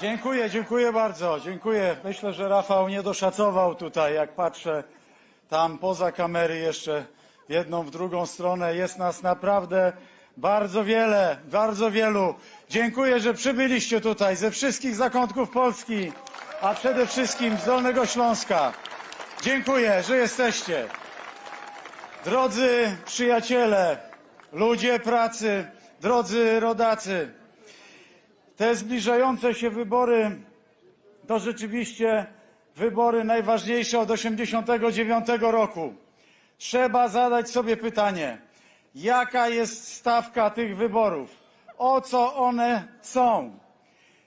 Dziękuję, dziękuję bardzo. Dziękuję. Myślę, że Rafał nie doszacował tutaj, jak patrzę tam poza kamery jeszcze w jedną, w drugą stronę. Jest nas naprawdę bardzo wiele, bardzo wielu. Dziękuję, że przybyliście tutaj ze wszystkich zakątków Polski, a przede wszystkim z Dolnego Śląska. Dziękuję, że jesteście. Drodzy przyjaciele, ludzie pracy, drodzy rodacy, te zbliżające się wybory to rzeczywiście wybory najważniejsze od 1989 roku. Trzeba zadać sobie pytanie, jaka jest stawka tych wyborów, o co one są.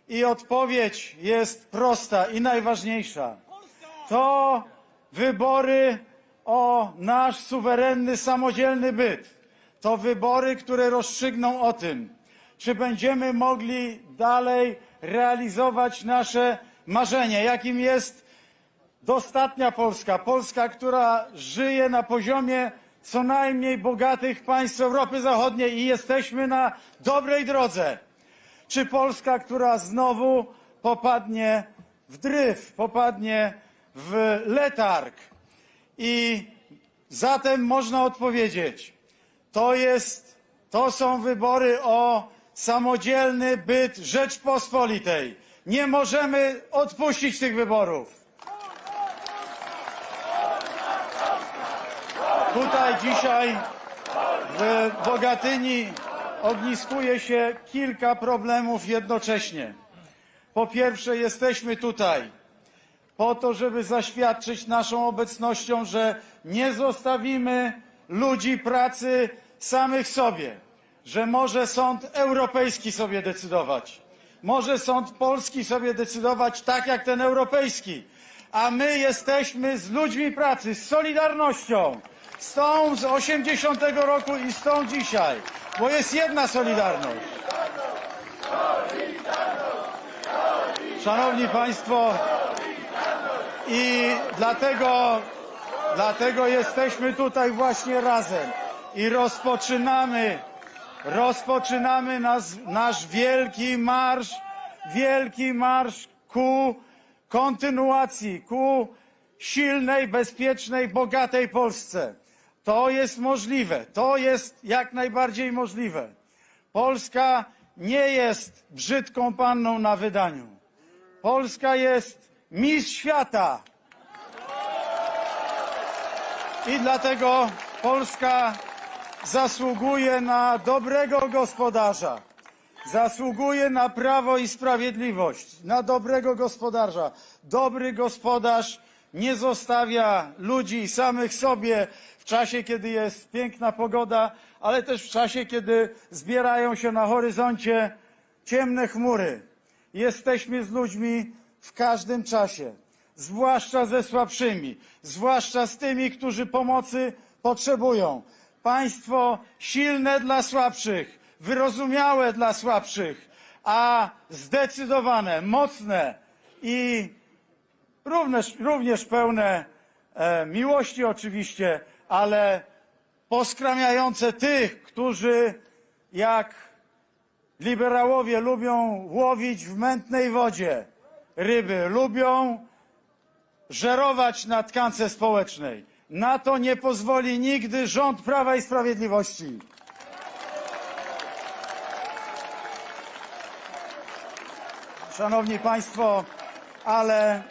I odpowiedź jest prosta i najważniejsza. To wybory o nasz suwerenny, samodzielny byt. To wybory, które rozstrzygną o tym, czy będziemy mogli dalej realizować nasze marzenie, jakim jest dostatnia Polska. Polska, która żyje na poziomie co najmniej bogatych państw Europy Zachodniej i jesteśmy na dobrej drodze. Czy Polska, która znowu popadnie w dryf, popadnie w letarg. I zatem można odpowiedzieć, to jest, to są wybory o samodzielny byt Rzeczpospolitej. Nie możemy odpuścić tych wyborów. Tutaj dzisiaj w Bogatyni ogniskuje się kilka problemów jednocześnie. Po pierwsze, jesteśmy tutaj po to, żeby zaświadczyć naszą obecnością, że nie zostawimy ludzi pracy samych sobie, że może sąd europejski sobie decydować, może sąd polski sobie decydować tak jak ten europejski, a my jesteśmy z ludźmi pracy, z Solidarnością, z tą z 80 roku i z tą dzisiaj, bo jest jedna Solidarność. Szanowni Państwo, i dlatego, dlatego jesteśmy tutaj właśnie razem i rozpoczynamy, rozpoczynamy nas, nasz wielki marsz, wielki marsz ku kontynuacji, ku silnej, bezpiecznej, bogatej Polsce. To jest możliwe, to jest jak najbardziej możliwe. Polska nie jest brzydką panną na wydaniu. Polska jest mistrz świata. I dlatego Polska zasługuje na dobrego gospodarza. Zasługuje na prawo i sprawiedliwość, na dobrego gospodarza. Dobry gospodarz nie zostawia ludzi samych sobie w czasie, kiedy jest piękna pogoda, ale też w czasie, kiedy zbierają się na horyzoncie ciemne chmury. Jesteśmy z ludźmi w każdym czasie, zwłaszcza ze słabszymi, zwłaszcza z tymi, którzy pomocy potrzebują. Państwo silne dla słabszych, wyrozumiałe dla słabszych, a zdecydowane, mocne i również, również pełne e, miłości oczywiście, ale poskramiające tych, którzy jak liberałowie lubią łowić w mętnej wodzie ryby, lubią żerować na tkance społecznej. Na to nie pozwoli nigdy rząd Prawa i Sprawiedliwości. Szanowni Państwo, ale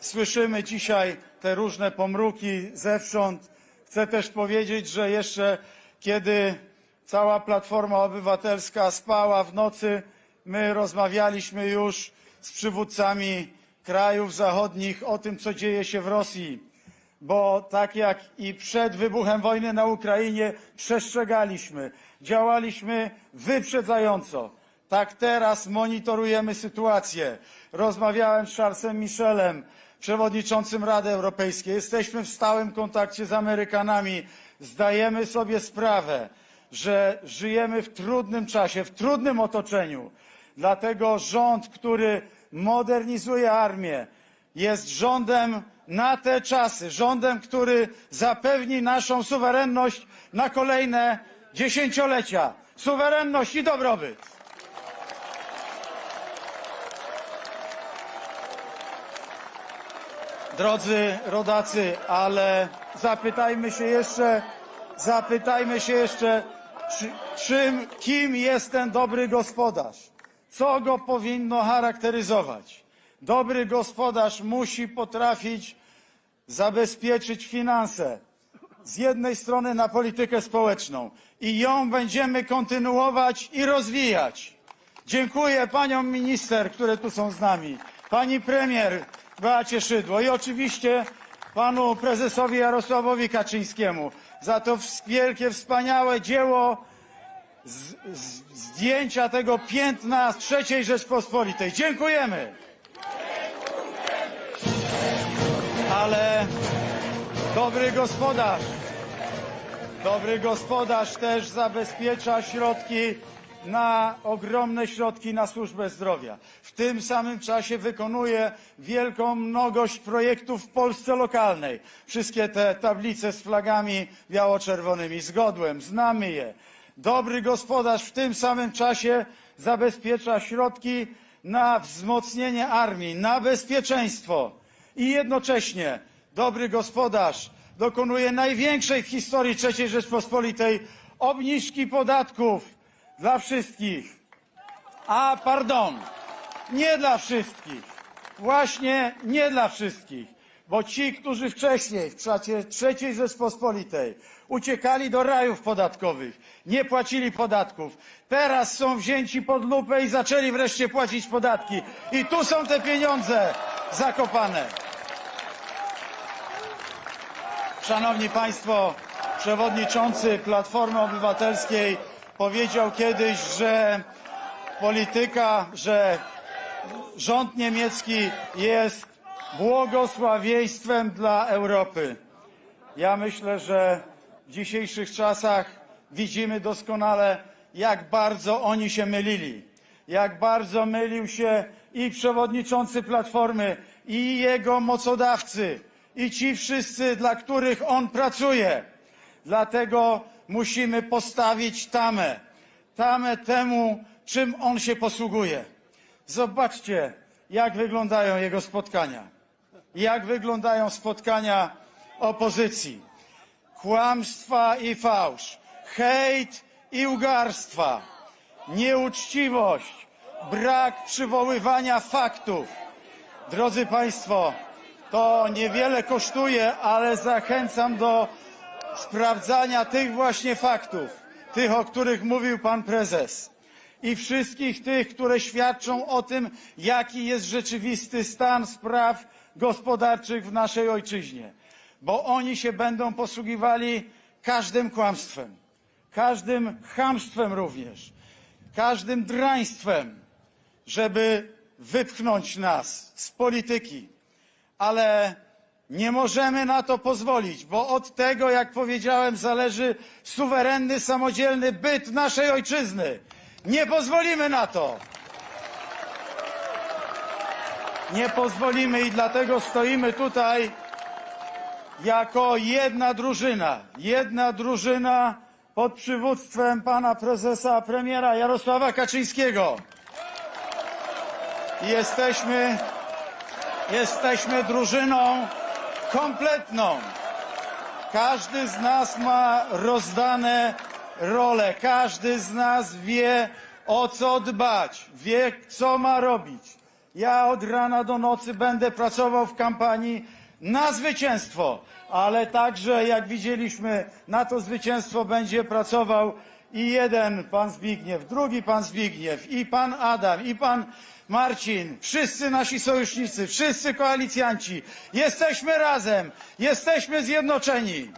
słyszymy dzisiaj te różne pomruki zewsząd. Chcę też powiedzieć, że jeszcze kiedy cała Platforma Obywatelska spała w nocy, my rozmawialiśmy już z przywódcami krajów zachodnich o tym, co dzieje się w Rosji. Bo tak jak i przed wybuchem wojny na Ukrainie przestrzegaliśmy, działaliśmy wyprzedzająco. Tak teraz monitorujemy sytuację. Rozmawiałem z Charlesem Michelem, przewodniczącym Rady Europejskiej. Jesteśmy w stałym kontakcie z Amerykanami. Zdajemy sobie sprawę, że żyjemy w trudnym czasie, w trudnym otoczeniu. Dlatego rząd, który modernizuje armię, jest rządem na te czasy, rządem, który zapewni naszą suwerenność na kolejne dziesięciolecia. Suwerenność i dobrobyt. Drodzy rodacy, ale zapytajmy się jeszcze, zapytajmy się jeszcze, czy, czym, kim jest ten dobry gospodarz? Co go powinno charakteryzować? Dobry gospodarz musi potrafić zabezpieczyć finanse z jednej strony na politykę społeczną i ją będziemy kontynuować i rozwijać. Dziękuję paniom minister, które tu są z nami, pani premier Beacie Szydło i oczywiście panu prezesowi Jarosławowi Kaczyńskiemu za to wielkie, wspaniałe dzieło z, z, zdjęcia tego piętna z III Rzeczpospolitej. Dziękujemy. Ale dobry gospodarz, dobry gospodarz też zabezpiecza środki na ogromne środki na służbę zdrowia. W tym samym czasie wykonuje wielką mnogość projektów w Polsce lokalnej. Wszystkie te tablice z flagami biało-czerwonymi zgodłem, znamy je. Dobry gospodarz w tym samym czasie zabezpiecza środki na wzmocnienie armii, na bezpieczeństwo i jednocześnie dobry gospodarz dokonuje największej w historii III Rzeczpospolitej obniżki podatków dla wszystkich. A pardon, nie dla wszystkich. Właśnie nie dla wszystkich. Bo ci, którzy wcześniej w III Rzeczpospolitej uciekali do rajów podatkowych, nie płacili podatków, teraz są wzięci pod lupę i zaczęli wreszcie płacić podatki. I tu są te pieniądze zakopane. Szanowni Państwo, przewodniczący Platformy Obywatelskiej powiedział kiedyś, że polityka, że rząd niemiecki jest błogosławieństwem dla Europy. Ja myślę, że w dzisiejszych czasach widzimy doskonale, jak bardzo oni się mylili. Jak bardzo mylił się i przewodniczący Platformy, i jego mocodawcy, i ci wszyscy, dla których on pracuje. Dlatego musimy postawić tamę. Tamę temu, czym on się posługuje. Zobaczcie, jak wyglądają jego spotkania. Jak wyglądają spotkania opozycji. Kłamstwa i fałsz, hejt i ugarstwa, nieuczciwość, brak przywoływania faktów. Drodzy Państwo, to niewiele kosztuje, ale zachęcam do sprawdzania tych właśnie faktów, tych, o których mówił pan prezes i wszystkich tych, które świadczą o tym, jaki jest rzeczywisty stan spraw gospodarczych w naszej ojczyźnie. Bo oni się będą posługiwali każdym kłamstwem, każdym chamstwem również, każdym draństwem, żeby wypchnąć nas z polityki. Ale nie możemy na to pozwolić, bo od tego, jak powiedziałem, zależy suwerenny, samodzielny byt naszej ojczyzny. Nie pozwolimy na to. Nie pozwolimy i dlatego stoimy tutaj jako jedna drużyna. Jedna drużyna pod przywództwem pana prezesa, premiera Jarosława Kaczyńskiego. I Jesteśmy, jesteśmy drużyną kompletną. Każdy z nas ma rozdane role, każdy z nas wie o co dbać, wie co ma robić. Ja od rana do nocy będę pracował w kampanii na zwycięstwo, ale także, jak widzieliśmy, na to zwycięstwo będzie pracował i jeden pan Zbigniew, drugi pan Zbigniew, i pan Adam, i pan Marcin, wszyscy nasi sojusznicy, wszyscy koalicjanci. Jesteśmy razem, jesteśmy zjednoczeni.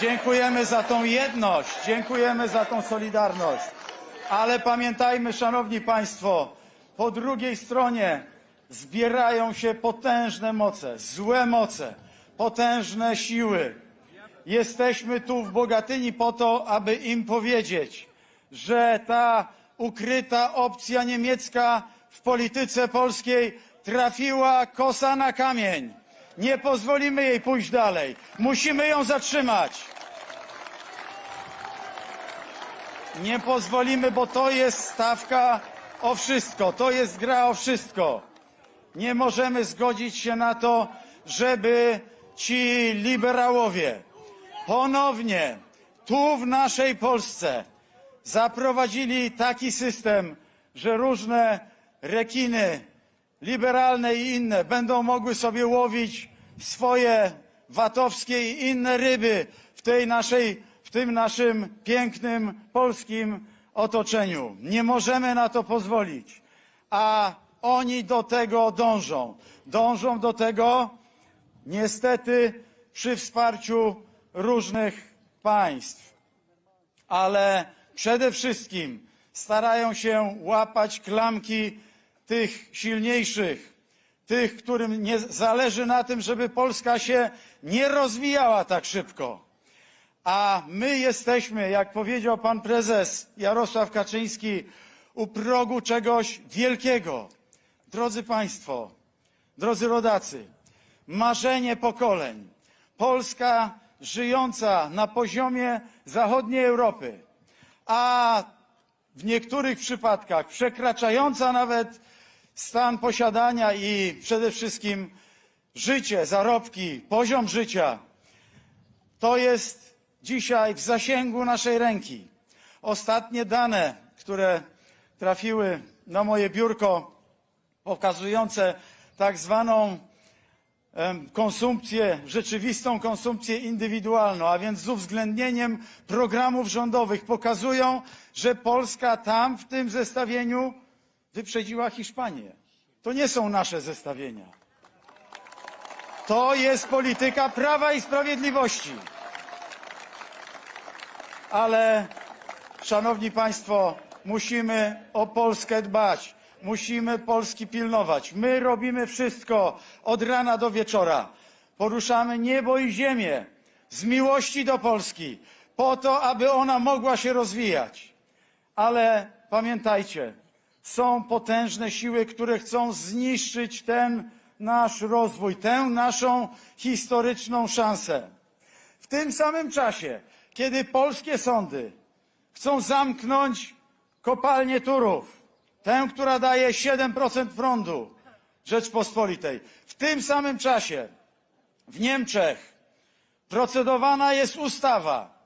Dziękujemy za tą jedność, dziękujemy za tą solidarność. Ale pamiętajmy, szanowni państwo, po drugiej stronie zbierają się potężne moce, złe moce, potężne siły. Jesteśmy tu w Bogatyni po to, aby im powiedzieć, że ta ukryta opcja niemiecka w polityce polskiej trafiła kosa na kamień. Nie pozwolimy jej pójść dalej. Musimy ją zatrzymać. Nie pozwolimy, bo to jest stawka o wszystko, to jest gra o wszystko. Nie możemy zgodzić się na to, żeby ci liberałowie ponownie tu w naszej Polsce zaprowadzili taki system, że różne rekiny liberalne i inne będą mogły sobie łowić swoje watowskie i inne ryby w tej naszej, w tym naszym pięknym polskim otoczeniu. Nie możemy na to pozwolić. A oni do tego dążą. Dążą do tego, niestety, przy wsparciu różnych państw. Ale przede wszystkim starają się łapać klamki tych silniejszych, tych, którym nie zależy na tym, żeby Polska się nie rozwijała tak szybko. A my jesteśmy, jak powiedział pan prezes Jarosław Kaczyński, u progu czegoś wielkiego. Drodzy Państwo, drodzy rodacy, marzenie pokoleń. Polska żyjąca na poziomie zachodniej Europy, a w niektórych przypadkach przekraczająca nawet stan posiadania i przede wszystkim życie, zarobki, poziom życia, to jest dzisiaj w zasięgu naszej ręki. Ostatnie dane, które trafiły na moje biurko, pokazujące tak zwaną konsumpcję, rzeczywistą konsumpcję indywidualną, a więc z uwzględnieniem programów rządowych, pokazują, że Polska tam w tym zestawieniu wyprzedziła Hiszpanię. To nie są nasze zestawienia. To jest polityka prawa i sprawiedliwości. Ale, szanowni państwo, musimy o Polskę dbać. Musimy Polski pilnować. My robimy wszystko od rana do wieczora. Poruszamy niebo i ziemię z miłości do Polski, po to, aby ona mogła się rozwijać. Ale pamiętajcie, są potężne siły, które chcą zniszczyć ten nasz rozwój, tę naszą historyczną szansę. W tym samym czasie, kiedy polskie sądy chcą zamknąć kopalnię Turów, tę, która daje 7% prądu Rzeczpospolitej, w tym samym czasie w Niemczech procedowana jest ustawa,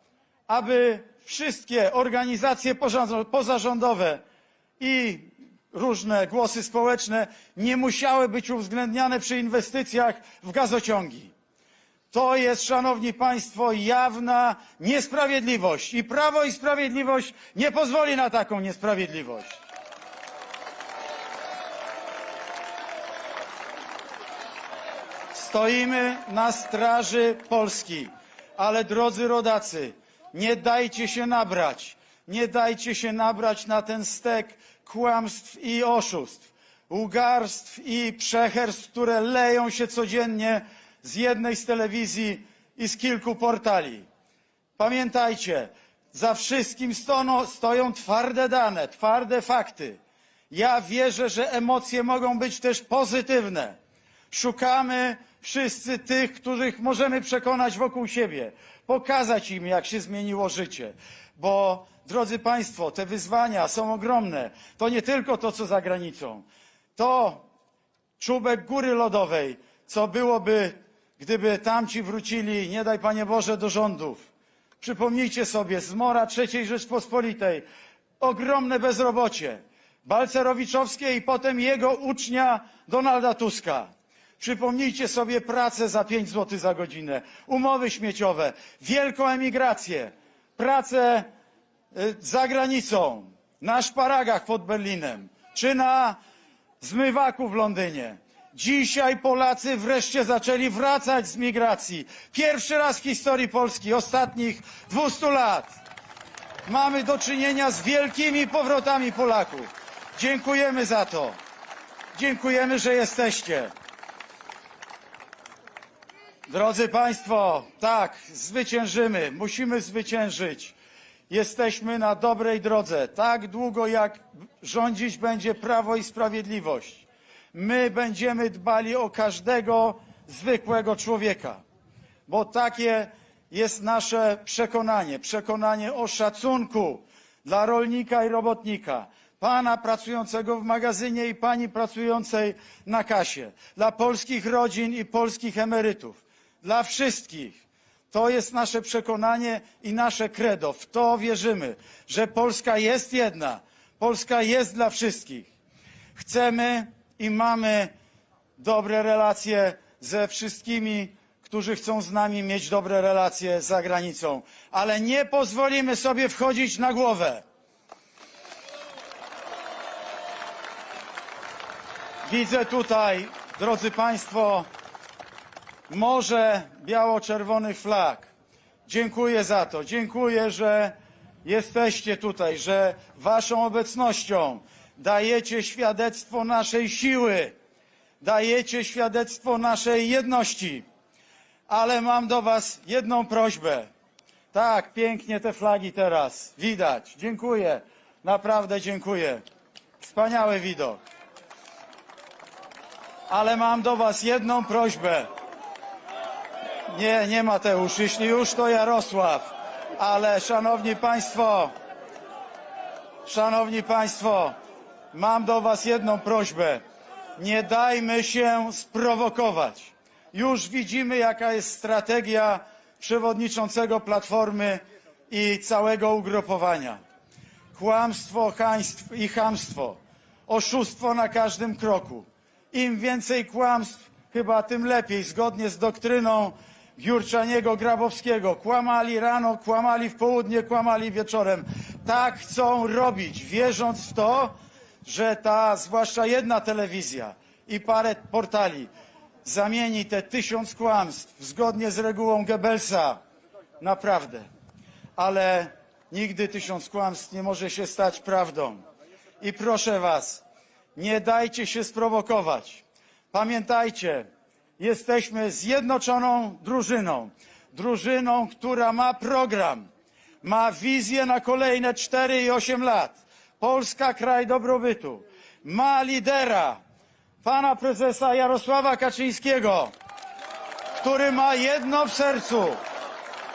aby wszystkie organizacje pozarząd- pozarządowe i różne głosy społeczne nie musiały być uwzględniane przy inwestycjach w gazociągi. To jest, szanowni państwo, jawna niesprawiedliwość i Prawo i Sprawiedliwość nie pozwoli na taką niesprawiedliwość. Stoimy na straży Polski, ale drodzy rodacy, nie dajcie się nabrać, nie dajcie się nabrać na ten stek kłamstw i oszustw, łgarstw i przecherstw, które leją się codziennie z jednej z telewizji i z kilku portali. Pamiętajcie, za wszystkim stono, stoją twarde dane, twarde fakty. Ja wierzę, że emocje mogą być też pozytywne. Szukamy wszyscy tych, których możemy przekonać wokół siebie, pokazać im, jak się zmieniło życie. Bo, drodzy Państwo, te wyzwania są ogromne. To nie tylko to, co za granicą. To czubek góry lodowej, co byłoby, gdyby tamci wrócili, nie daj Panie Boże, do rządów. Przypomnijcie sobie, zmora III Rzeczpospolitej, ogromne bezrobocie, Balcerowiczowskie i potem jego ucznia Donalda Tuska. Przypomnijcie sobie pracę za 5 zł za godzinę, umowy śmieciowe, wielką emigrację, pracę y, za granicą, na szparagach pod Berlinem, czy na zmywaku w Londynie. Dzisiaj Polacy wreszcie zaczęli wracać z migracji. Pierwszy raz w historii Polski ostatnich 200 lat mamy do czynienia z wielkimi powrotami Polaków. Dziękujemy za to. Dziękujemy, że jesteście. Drodzy Państwo, tak, zwyciężymy, musimy zwyciężyć. Jesteśmy na dobrej drodze. Tak długo jak rządzić będzie Prawo i Sprawiedliwość, my będziemy dbali o każdego zwykłego człowieka, bo takie jest nasze przekonanie przekonanie o szacunku dla rolnika i robotnika, pana pracującego w magazynie i pani pracującej na kasie, dla polskich rodzin i polskich emerytów, dla wszystkich. To jest nasze przekonanie i nasze credo. W to wierzymy, że Polska jest jedna. Polska jest dla wszystkich. Chcemy i mamy dobre relacje ze wszystkimi, którzy chcą z nami mieć dobre relacje za granicą, ale nie pozwolimy sobie wchodzić na głowę. Widzę tutaj, drodzy Państwo, morze biało-czerwonych flag. Dziękuję za to. Dziękuję, że jesteście tutaj, że Waszą obecnością dajecie świadectwo naszej siły, dajecie świadectwo naszej jedności. Ale mam do Was jedną prośbę. Tak, pięknie te flagi teraz widać. Dziękuję. Naprawdę dziękuję. Wspaniały widok. Ale mam do Was jedną prośbę. Nie, nie Mateusz, jeśli już to Jarosław. Ale szanowni Państwo, szanowni Państwo, mam do Was jedną prośbę. Nie dajmy się sprowokować. Już widzimy, jaka jest strategia przewodniczącego Platformy i całego ugrupowania. Kłamstwo, haństw i chamstwo. Oszustwo na każdym kroku. Im więcej kłamstw, chyba tym lepiej, zgodnie z doktryną Jurczaniego Grabowskiego. Kłamali rano, kłamali w południe, kłamali wieczorem. Tak chcą robić, wierząc w to, że ta, zwłaszcza jedna telewizja i parę portali zamieni te tysiąc kłamstw zgodnie z regułą Goebbelsa. Naprawdę. Ale nigdy tysiąc kłamstw nie może się stać prawdą. I proszę Was, nie dajcie się sprowokować. Pamiętajcie, jesteśmy zjednoczoną drużyną. Drużyną, która ma program, ma wizję na kolejne 4 i 8 lat. Polska kraj dobrobytu. Ma lidera, pana prezesa Jarosława Kaczyńskiego, który ma jedno w sercu.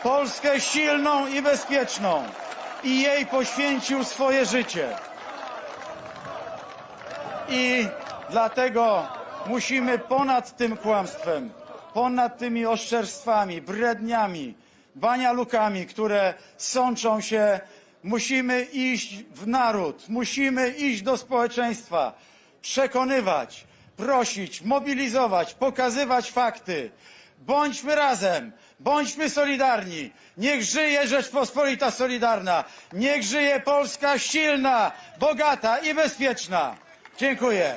Polskę silną i bezpieczną. I jej poświęcił swoje życie. I dlatego musimy ponad tym kłamstwem, ponad tymi oszczerstwami, bredniami, banialukami, które sączą się, musimy iść w naród, musimy iść do społeczeństwa, przekonywać, prosić, mobilizować, pokazywać fakty. Bądźmy razem, bądźmy solidarni. Niech żyje Rzeczpospolita Solidarna, niech żyje Polska silna, bogata i bezpieczna. Dziękuję.